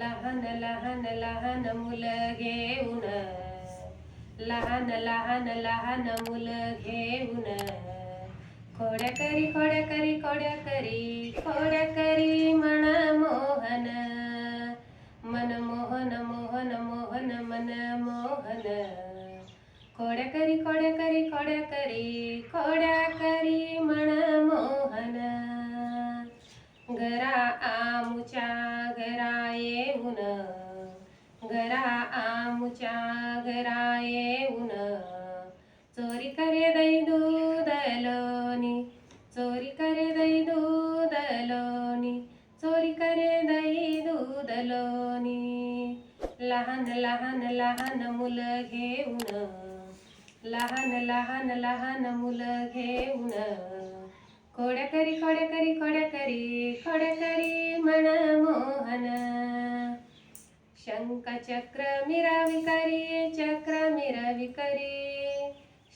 लहान लहान लहान मुलं घेऊन. लहान लहान लहान मुलं घेऊन. खोड्या करी खोड्या करी खोड्या करी खोड्या करी मन मोहन. मन मोहन मोहन मोहन मन मोहन. खोड्या करी खोड्या करी खोड्या करी खोड्या करी मन घरा आमच्या घरा येऊन चोरी करे दै दूध लोणी चोरी करे दै दूध लोणी चोरी करे दै दूध लोणी लहान लहान लहान मुलं घेऊन लहान लहान लहान मुलं घेऊन। खोड्या करी खोड्या करी खोड्या करी खोड्या करी मन मोहन शङ्खचक्रमिरविकरी चक्रमिरविकरी।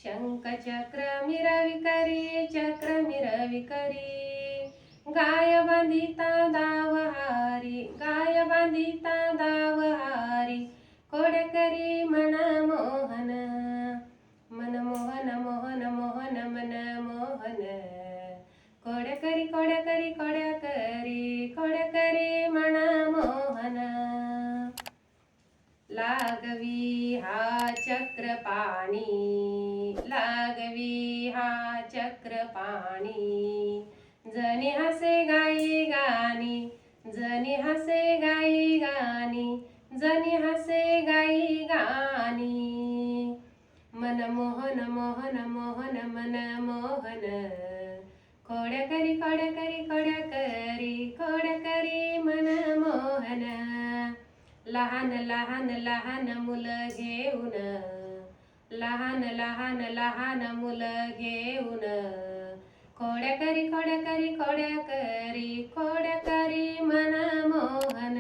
शङ्खचक्रमिरविकरी चक्रमिरविकरी। गाय बान्धिता दावहारी गाय बान्धिता दावहारी। कोडकरी मन मोहन मन मोहन मोहन मोहन मन मोहन कोडकरी कोडकरी। कोड लागवी हा चक्र पाणी लागवी हा चक्र पाणी जनी हसे गाई गाणी जनी हसे गाई गाणी जनी हसे गाई गाणी. मन मोहन मोहन मोहन मन मोहन. खोड्या करी खोड्या करी खोड्या लहान लहान लहान मुलं घेऊन. लहान लहान लहान मुलं घेऊन. खोड्या करी खोड्या करी खोड्या करी खोड्या करी मना मोहन